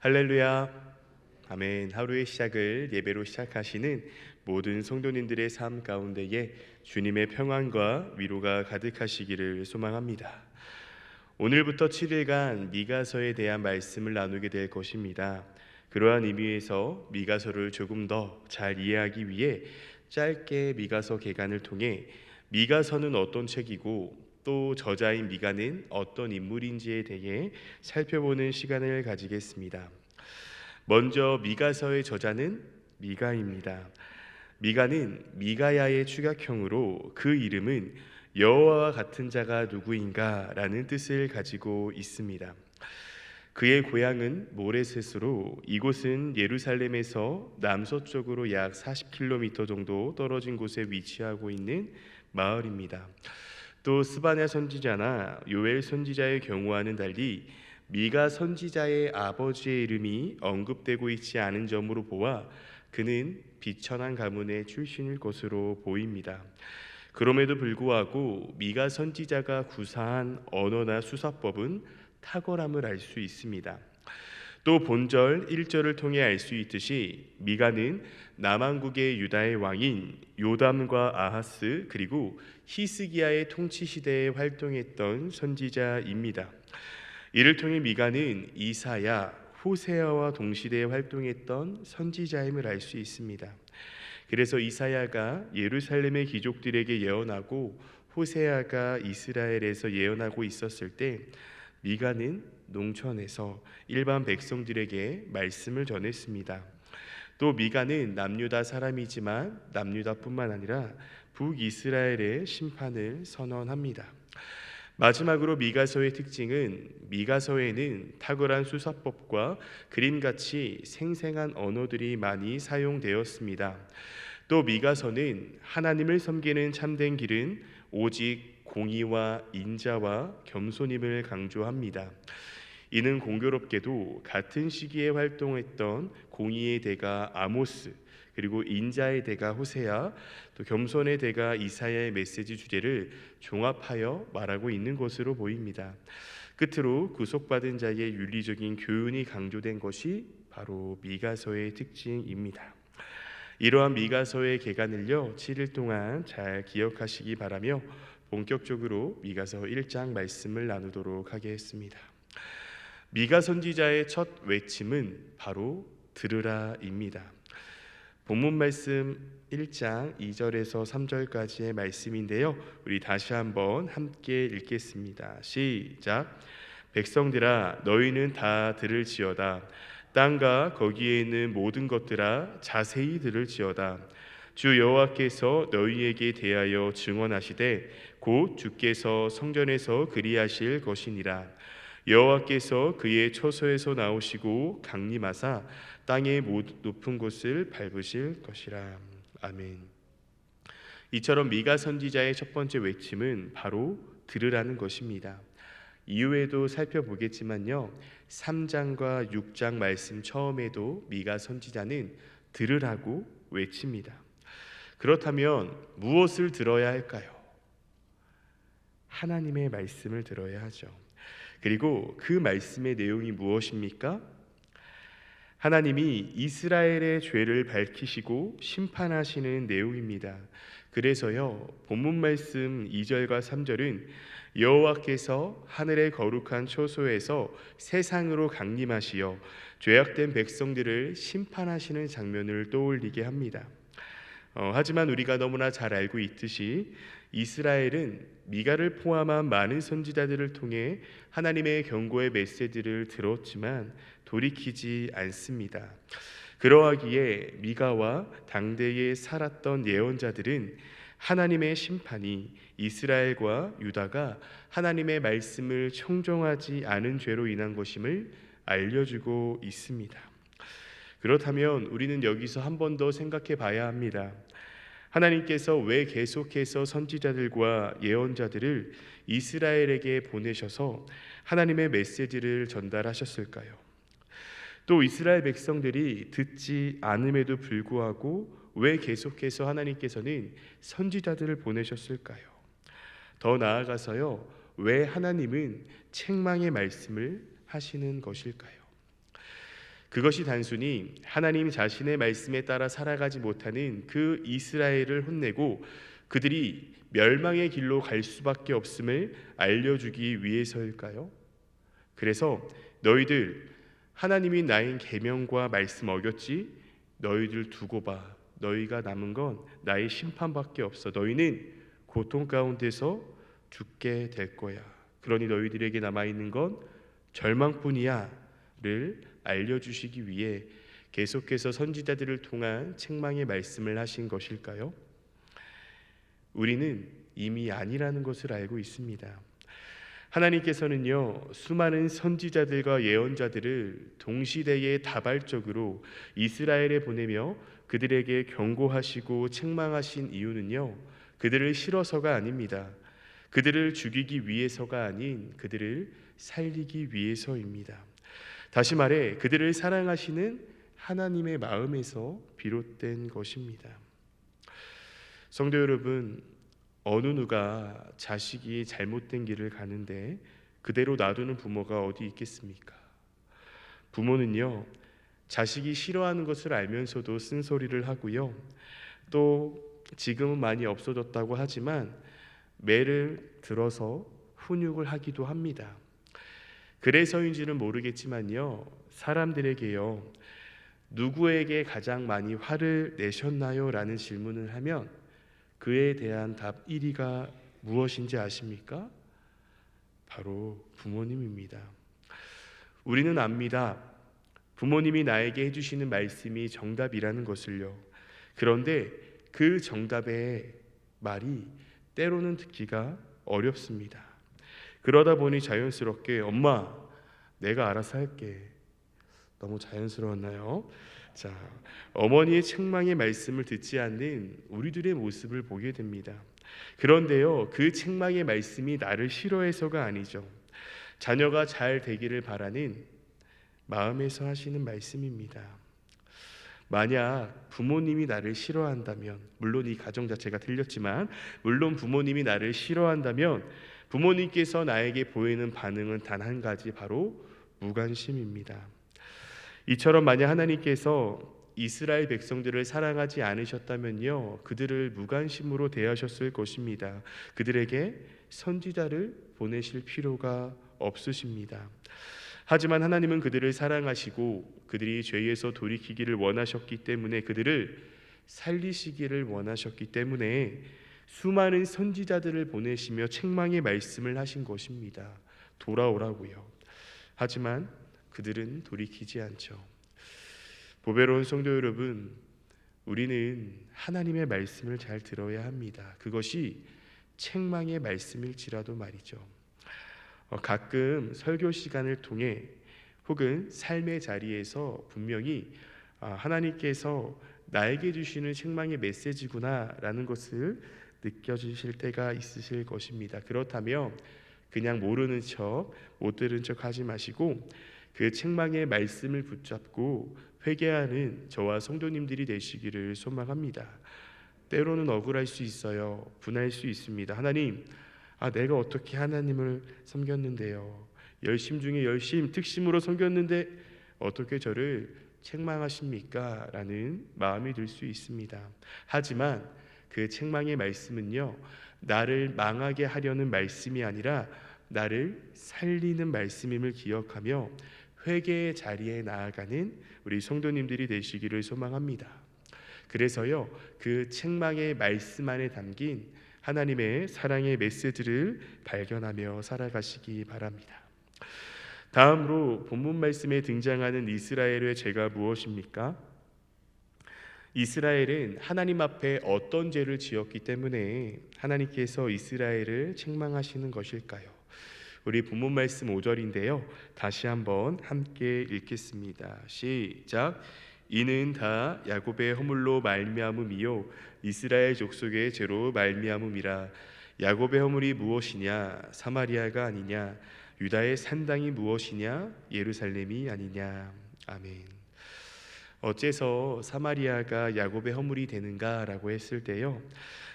할렐루야. 아멘. 하루의 시작을 예배로 시작하시는 모든 성도님들의 삶 가운데에 주님의 평안과 위로가 가득하시기를 소망합니다. 오늘부터 7일간 미가서에 대한 말씀을 나누게 될 것입니다. 그러한 의미에서 미가서를 조금 더 잘 이해하기 위해 짧게 미가서 개간을 통해 미가서는 어떤 책이고 또 저자인 미가는 어떤 인물인지에 대해 살펴보는 시간을 가지겠습니다. 먼저 미가서의 저자는 미가입니다. 미가는 미가야의 추격형으로 그 이름은 여호와와 같은 자가 누구인가라는 뜻을 가지고 있습니다. 그의 고향은 모레셋으로 이곳은 예루살렘에서 남서쪽으로 약 40km 정도 떨어진 곳에 위치하고 있는 마을입니다. 또 스바냐 선지자나 요엘 선지자의 경우와는 달리 미가 선지자의 아버지의 이름이 언급되고 있지 않은 점으로 보아 그는 비천한 가문의 출신일 것으로 보입니다. 그럼에도 불구하고 미가 선지자가 구사한 언어나 수사법은 탁월함을 알 수 있습니다. 또 본절 1절을 통해 알 수 있듯이 미가는 남왕국의 유다의 왕인 요담과 아하스 그리고 히스기야의 통치 시대에 활동했던 선지자입니다. 이를 통해 미가는 이사야, 호세아와 동시대에 활동했던 선지자임을 알 수 있습니다. 그래서 이사야가 예루살렘의 귀족들에게 예언하고 호세아가 이스라엘에서 예언하고 있었을 때 미가는 농촌에서 일반 백성들에게 말씀을 전했습니다. 또 미가는 남유다 사람이지만 남유다뿐만 아니라 북이스라엘의 심판을 선언합니다. 마지막으로 미가서의 특징은 미가서에는 탁월한 수사법과 그림같이 생생한 언어들이 많이 사용되었습니다. 또 미가서는 하나님을 섬기는 참된 길은 오직 공의와 인자와 겸손임을 강조합니다. 이는 공교롭게도 같은 시기에 활동했던 공의의 대가 아모스 그리고 인자의 대가 호세아 또 겸손의 대가 이사야의 메시지 주제를 종합하여 말하고 있는 것으로 보입니다. 끝으로 구속받은 자의 윤리적인 교훈이 강조된 것이 바로 미가서의 특징입니다. 이러한 미가서의 개간을요 7일 동안 잘 기억하시기 바라며 본격적으로 미가서 1장 말씀을 나누도록 하겠습니다. 미가 선지자의 첫 외침은 바로 들으라입니다. 본문 말씀 1장 2절에서 3절까지의 말씀인데요. 우리 다시 한번 함께 읽겠습니다. 시작. 백성들아 너희는 다 들을지어다. 땅과 거기에 있는 모든 것들아 자세히 들을지어다. 주 여호와께서 너희에게 대하여 증언하시되 곧 주께서 성전에서 그리하실 것이니라. 여호와께서 그의 처소에서 나오시고 강림하사 땅의 높은 곳을 밟으실 것이라. 아멘. 이처럼 미가 선지자의 첫 번째 외침은 바로 들으라는 것입니다. 이후에도 살펴보겠지만요. 3장과 6장 말씀 처음에도 미가 선지자는 들으라고 외칩니다. 그렇다면 무엇을 들어야 할까요? 하나님의 말씀을 들어야 하죠. 그리고 그 말씀의 내용이 무엇입니까? 하나님이 이스라엘의 죄를 밝히시고 심판하시는 내용입니다. 그래서요. 본문 말씀 2절과 3절은 여호와께서 하늘의 거룩한 초소에서 세상으로 강림하시어 죄악된 백성들을 심판하시는 장면을 떠올리게 합니다. 어, 하지만 우리가 너무나 잘 알고 있듯이 이스라엘은 미가를 포함한 많은 선지자들을 통해 하나님의 경고의 메시지를 들었지만 돌이키지 않습니다. 그러하기에 미가와 당대에 살았던 예언자들은 하나님의 심판이 이스라엘과 유다가 하나님의 말씀을 청종하지 않은 죄로 인한 것임을 알려주고 있습니다. 그렇다면 우리는 여기서 한 번 더 생각해 봐야 합니다. 하나님께서 왜 계속해서 선지자들과 예언자들을 이스라엘에게 보내셔서 하나님의 메시지를 전달하셨을까요? 또 이스라엘 백성들이 듣지 않음에도 불구하고 왜 계속해서 하나님께서는 선지자들을 보내셨을까요? 더 나아가서요, 왜 하나님은 책망의 말씀을 하시는 것일까요? 그것이 단순히 하나님 자신의 말씀에 따라 살아가지 못하는 그 이스라엘을 혼내고 그들이 멸망의 길로 갈 수밖에 없음을 알려주기 위해서일까요? 그래서 너희들 하나님이 나의 계명과 말씀 어겼지? 너희들 두고 봐. 너희가 남은 건 나의 심판밖에 없어. 너희는 고통 가운데서 죽게 될 거야. 그러니 너희들에게 남아 있는 건 절망뿐이야를 알려주시기 위해 계속해서 선지자들을 통한 책망의 말씀을 하신 것일까요? 우리는 이미 아니라는 것을 알고 있습니다. 하나님께서는요 수많은 선지자들과 예언자들을 동시대에 다발적으로 이스라엘에 보내며 그들에게 경고하시고 책망하신 이유는요 그들을 싫어서가 아닙니다. 그들을 죽이기 위해서가 아닌 그들을 살리기 위해서입니다. 다시 말해 그들을 사랑하시는 하나님의 마음에서 비롯된 것입니다. 성도 여러분, 어느 누가 자식이 잘못된 길을 가는데 그대로 놔두는 부모가 어디 있겠습니까? 부모는요, 자식이 싫어하는 것을 알면서도 쓴소리를 하고요. 또 지금은 많이 없어졌다고 하지만 매를 들어서 훈육을 하기도 합니다. 그래서인지는 모르겠지만요. 사람들에게요. 누구에게 가장 많이 화를 내셨나요? 라는 질문을 하면 그에 대한 답 1위가 무엇인지 아십니까? 바로 부모님입니다. 우리는 압니다. 부모님이 나에게 해주시는 말씀이 정답이라는 것을요. 그런데 그 정답의 말이 때로는 듣기가 어렵습니다. 그러다 보니 자연스럽게 엄마 내가 알아서 할게. 너무 자연스러웠나요? 자, 어머니의 책망의 말씀을 듣지 않는 우리들의 모습을 보게 됩니다. 그런데요, 그 책망의 말씀이 나를 싫어해서가 아니죠. 자녀가 잘 되기를 바라는 마음에서 하시는 말씀입니다. 만약 부모님이 나를 싫어한다면, 물론 이 가정 자체가 틀렸지만, 물론 부모님이 나를 싫어한다면, 부모님께서 나에게 보이는 반응은 단 한 가지, 바로 무관심입니다. 이처럼 만약 하나님께서 이스라엘 백성들을 사랑하지 않으셨다면요, 그들을 무관심으로 대하셨을 것입니다. 그들에게 선지자를 보내실 필요가 없으십니다. 하지만 하나님은 그들을 사랑하시고 그들이 죄에서 돌이키기를 원하셨기 때문에 그들을 살리시기를 원하셨기 때문에 수많은 선지자들을 보내시며 책망의 말씀을 하신 것입니다. 돌아오라고요. 하지만 그들은 돌이키지 않죠. 보배로운 성도 여러분, 우리는 하나님의 말씀을 잘 들어야 합니다. 그것이 책망의 말씀일지라도 말이죠. 어, 가끔 설교 시간을 통해 혹은 삶의 자리에서 분명히 아, 하나님께서 나에게 주시는 책망의 메시지구나라는 것을 느껴지실 때가 있으실 것입니다. 그렇다면 그냥 모르는 척, 못 들은 척 하지 마시고 그 책망의 말씀을 붙잡고 회개하는 저와 성도님들이 되시기를 소망합니다. 때로는 억울할 수 있어요. 분할 수 있습니다. 하나님, 아 내가 어떻게 하나님을 섬겼는데요. 열심 중에 열심, 특심으로 섬겼는데 어떻게 저를 책망하십니까? 라는 마음이 들 수 있습니다. 하지만 그 책망의 말씀은요. 나를 망하게 하려는 말씀이 아니라 나를 살리는 말씀임을 기억하며 회개의 자리에 나아가는 우리 성도님들이 되시기를 소망합니다. 그래서요, 그 책망의 말씀 안에 담긴 하나님의 사랑의 메시지를 발견하며 살아가시기 바랍니다. 다음으로 본문 말씀에 등장하는 이스라엘의 죄가 무엇입니까? 이스라엘은 하나님 앞에 어떤 죄를 지었기 때문에 하나님께서 이스라엘을 책망하시는 것일까요? 우리 본문 말씀 5절인데요. 다시 한번 함께 읽겠습니다. 시작. 이는 다 야곱의 허물로 말미암음이요 이스라엘 족속의 죄로 말미암음이라 야곱의 허물이 무엇이냐 사마리아가 아니냐 유다의 산당이 무엇이냐 예루살렘이 아니냐 아멘. 어째서 사마리아가 야곱의 허물이 되는가라고 했을 때요.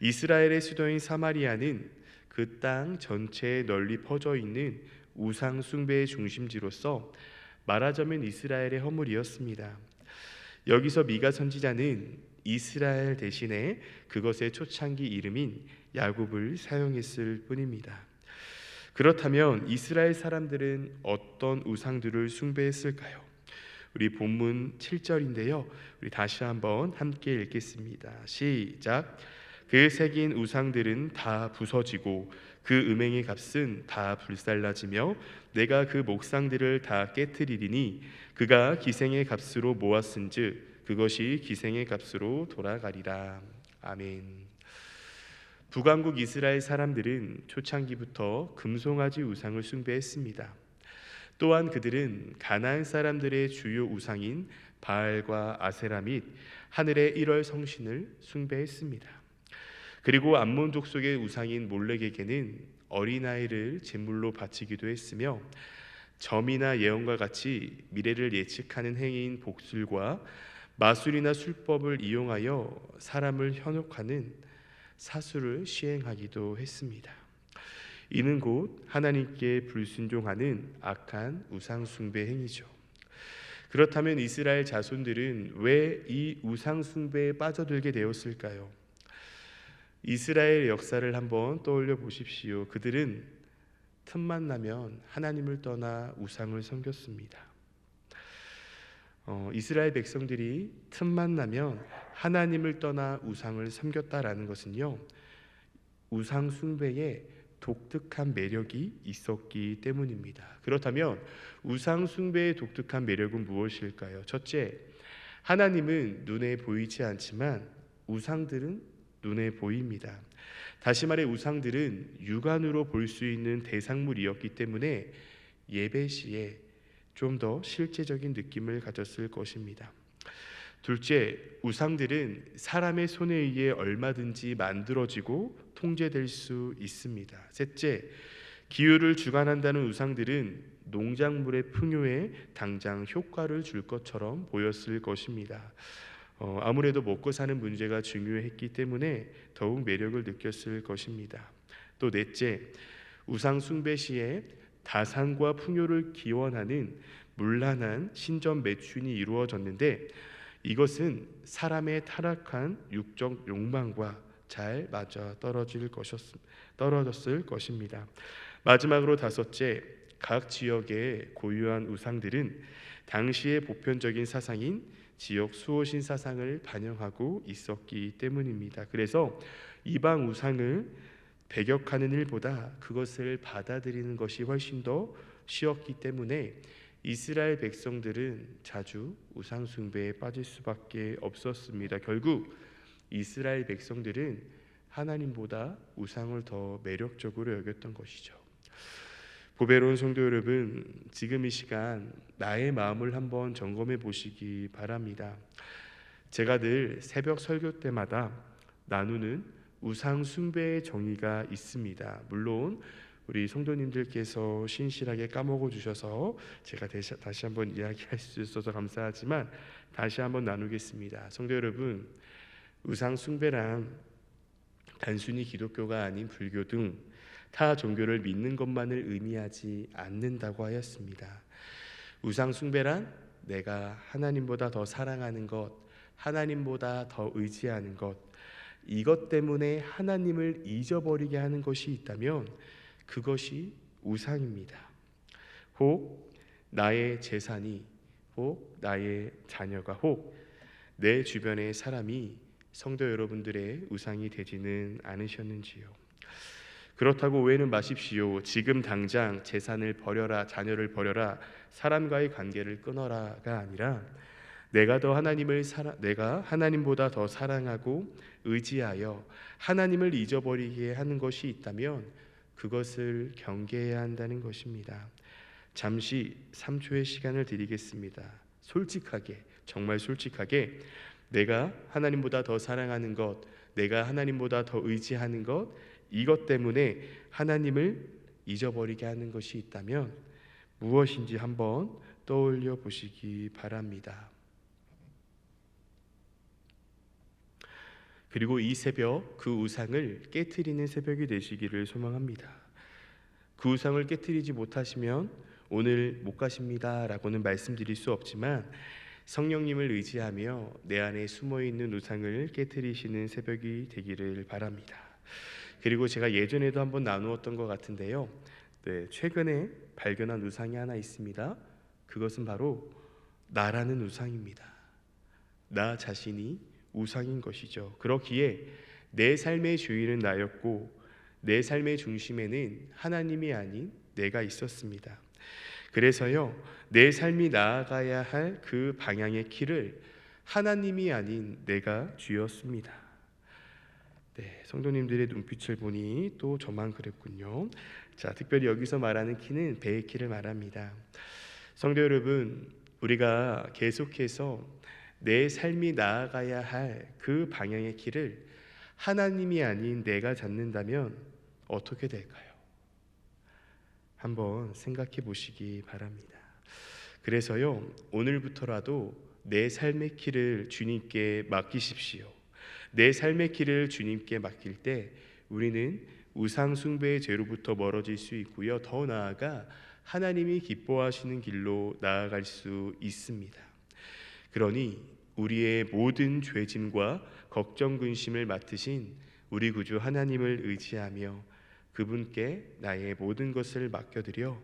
이스라엘의 수도인 사마리아는 그 땅 전체에 널리 퍼져 있는 우상 숭배의 중심지로서 말하자면 이스라엘의 허물이었습니다. 여기서 미가 선지자는 이스라엘 대신에 그것의 초창기 이름인 야곱을 사용했을 뿐입니다. 그렇다면 이스라엘 사람들은 어떤 우상들을 숭배했을까요? 우리 본문 7절인데요. 우리 다시 한번 함께 읽겠습니다. 시작. 그 새긴 우상들은 다 부서지고 그 음행의 값은 다 불살라지며 내가 그 목상들을 다 깨뜨리리니 그가 기생의 값으로 모았은즉 그것이 기생의 값으로 돌아가리라. 아멘. 북왕국 이스라엘 사람들은 초창기부터 금송아지 우상을 숭배했습니다. 또한 그들은 가나안 사람들의 주요 우상인 바알과 아세라 및 하늘의 일월 성신을 숭배했습니다. 그리고 암몬 족 속의 우상인 몰렉에게는 어린아이를 제물로 바치기도 했으며 점이나 예언과 같이 미래를 예측하는 행위인 복술과 마술이나 술법을 이용하여 사람을 현혹하는 사수를 시행하기도 했습니다. 이는 곧 하나님께 불순종하는 악한 우상 숭배 행위죠. 그렇다면 이스라엘 자손들은 왜 이 우상 숭배에 빠져들게 되었을까요? 이스라엘 역사를 한번 떠올려 보십시오. 그들은 틈만 나면 하나님을 떠나 우상을 섬겼습니다. 어, 이스라엘 백성들이 틈만 나면 하나님을 떠나 우상을 섬겼다라는 것은요 우상 숭배에 독특한 매력이 있었기 때문입니다. 그렇다면 우상 숭배의 독특한 매력은 무엇일까요? 첫째, 하나님은 눈에 보이지 않지만 우상들은 눈에 보입니다. 다시 말해 우상들은 육안으로 볼 수 있는 대상물이었기 때문에 예배 시에 좀 더 실제적인 느낌을 가졌을 것입니다. 둘째, 우상들은 사람의 손에 의해 얼마든지 만들어지고 통제될 수 있습니다. 셋째, 기후를 주관한다는 우상들은 농작물의 풍요에 당장 효과를 줄 것처럼 보였을 것입니다. 어, 아무래도 먹고 사는 문제가 중요했기 때문에 더욱 매력을 느꼈을 것입니다. 또 넷째, 우상 숭배 시에 다산과 풍요를 기원하는 문란한 신전 매춘이 이루어졌는데 이것은 사람의 타락한 육적 욕망과 잘 맞아 떨어질 것이었 떨어졌을 것입니다. 마지막으로 다섯째, 각 지역의 고유한 우상들은 당시의 보편적인 사상인 지역 수호신 사상을 반영하고 있었기 때문입니다. 그래서 이방 우상을 배격하는 일보다 그것을 받아들이는 것이 훨씬 더 쉬웠기 때문에 이스라엘 백성들은 자주 우상 숭배에 빠질 수밖에 없었습니다. 결국 이스라엘 백성들은 하나님보다 우상을 더 매력적으로 여겼던 것이죠. 보배로운 성도 여러분, 지금 이 시간 나의 마음을 한번 점검해 보시기 바랍니다. 제가 늘 새벽 설교 때마다 나누는 우상 숭배의 정의가 있습니다. 물론 우리 성도님들께서 신실하게 까먹어 주셔서 제가 다시 한번 이야기할 수 있어서 감사하지만 다시 한번 나누겠습니다. 성도 여러분, 우상 숭배란 단순히 기독교가 아닌 불교 등 타 종교를 믿는 것만을 의미하지 않는다고 하였습니다. 우상 숭배란 내가 하나님보다 더 사랑하는 것, 하나님보다 더 의지하는 것, 이것 때문에 하나님을 잊어버리게 하는 것이 있다면 그것이 우상입니다. 혹 나의 재산이 혹 나의 자녀가 혹 내 주변의 사람이 성도 여러분들의 우상이 되지는 않으셨는지요. 그렇다고 오해는 마십시오. 지금 당장 재산을 버려라, 자녀를 버려라, 사람과의 관계를 끊어라가 아니라 내가 더 하나님을 사랑, 내가 하나님보다 더 사랑하고 의지하여 하나님을 잊어버리게 하는 것이 있다면 그것을 경계해야 한다는 것입니다. 잠시 3초의 시간을 드리겠습니다. 솔직하게, 정말 솔직하게 내가 하나님보다 더 사랑하는 것, 내가 하나님보다 더 의지하는 것, 이것 때문에 하나님을 잊어버리게 하는 것이 있다면 무엇인지 한번 떠올려 보시기 바랍니다. 그리고 이 새벽 그 우상을 깨뜨리는 새벽이 되시기를 소망합니다. 그 우상을 깨뜨리지 못하시면 오늘 못 가십니다라고는 말씀드릴 수 없지만 성령님을 의지하며 내 안에 숨어 있는 우상을 깨뜨리시는 새벽이 되기를 바랍니다. 그리고 제가 예전에도 한번 나누었던 것 같은데요. 네, 최근에 발견한 우상이 하나 있습니다. 그것은 바로 나라는 우상입니다. 나 자신이 우상인 것이죠. 그렇기에 내 삶의 주인은 나였고 내 삶의 중심에는 하나님이 아닌 내가 있었습니다. 그래서요, 내 삶이 나아가야 할 그 방향의 키를 하나님이 아닌 내가 쥐었습니다. 네, 성도님들의 눈빛을 보니 또 저만 그랬군요. 자, 특별히 여기서 말하는 키는 배의 키를 말합니다. 성도 여러분, 우리가 계속해서 내 삶이 나아가야 할 그 방향의 길을 하나님이 아닌 내가 잡는다면 어떻게 될까요? 한번 생각해 보시기 바랍니다. 그래서요, 오늘부터라도 내 삶의 길을 주님께 맡기십시오. 내 삶의 길을 주님께 맡길 때 우리는 우상 숭배의 죄로부터 멀어질 수 있고요. 더 나아가 하나님이 기뻐하시는 길로 나아갈 수 있습니다. 그러니 우리의 모든 죄짐과 걱정 근심을 맡으신 우리 구주 하나님을 의지하며 그분께 나의 모든 것을 맡겨드려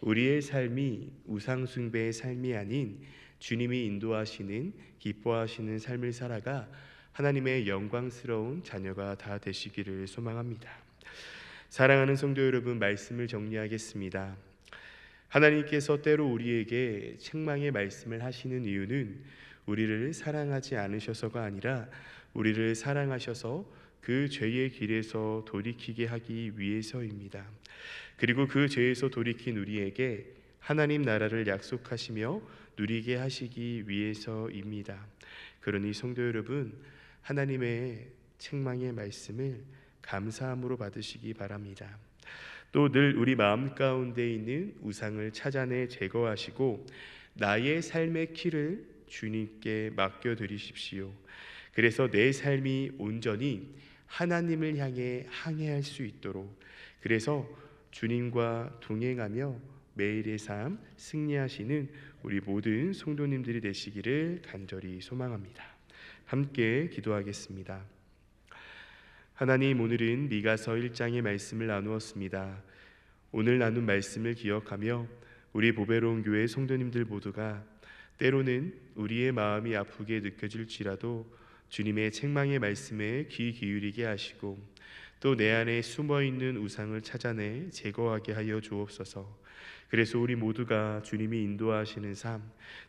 우리의 삶이 우상 숭배의 삶이 아닌 주님이 인도하시는 기뻐하시는 삶을 살아가 하나님의 영광스러운 자녀가 다 되시기를 소망합니다. 사랑하는 성도 여러분 말씀을 정리하겠습니다. 하나님께서 때로 우리에게 책망의 말씀을 하시는 이유는 우리를 사랑하지 않으셔서가 아니라 우리를 사랑하셔서 그 죄의 길에서 돌이키게 하기 위해서입니다. 그리고 그 죄에서 돌이킨 우리에게 하나님 나라를 약속하시며 누리게 하시기 위해서입니다. 그러니 성도 여러분, 하나님의 책망의 말씀을 감사함으로 받으시기 바랍니다. 또 늘 우리 마음 가운데 있는 우상을 찾아내 제거하시고 나의 삶의 키를 주님께 맡겨 드리십시오. 그래서 내 삶이 온전히 하나님을 향해 항해할 수 있도록 그래서 주님과 동행하며 매일의 삶 승리하시는 우리 모든 성도님들이 되시기를 간절히 소망합니다. 함께 기도하겠습니다. 하나님 오늘은 미가서 1장의 말씀을 나누었습니다. 오늘 나눈 말씀을 기억하며 우리 보배로운 교회 성도님들 모두가 때로는 우리의 마음이 아프게 느껴질지라도 주님의 책망의 말씀에 귀 기울이게 하시고 또 내 안에 숨어 있는 우상을 찾아내 제거하게 하여 주옵소서. 그래서 우리 모두가 주님이 인도하시는 삶,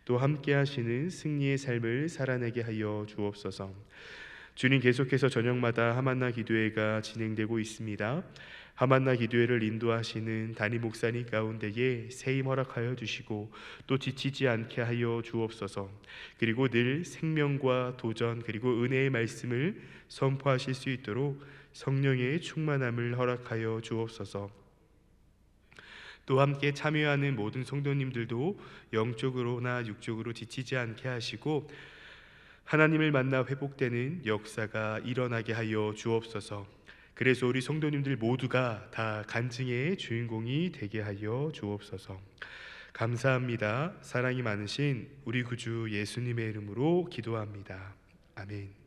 또 함께 하시는 승리의 삶을 살아내게 하여 주옵소서. 주님 계속해서 저녁마다 하만나 기도회가 진행되고 있습니다. 하만나 기도회를 인도하시는 담임 목사님 가운데에 세임 허락하여 주시고 또 지치지 않게 하여 주옵소서. 그리고 늘 생명과 도전 그리고 은혜의 말씀을 선포하실 수 있도록 성령의 충만함을 허락하여 주옵소서. 또 함께 참여하는 모든 성도님들도 영적으로나 육적으로 지치지 않게 하시고 하나님을 만나 회복되는 역사가 일어나게 하여 주옵소서. 그래서 우리 성도님들 모두가 다 간증의 주인공이 되게 하여 주옵소서. 감사합니다. 사랑이 많으신 우리 구주 예수님의 이름으로 기도합니다. 아멘.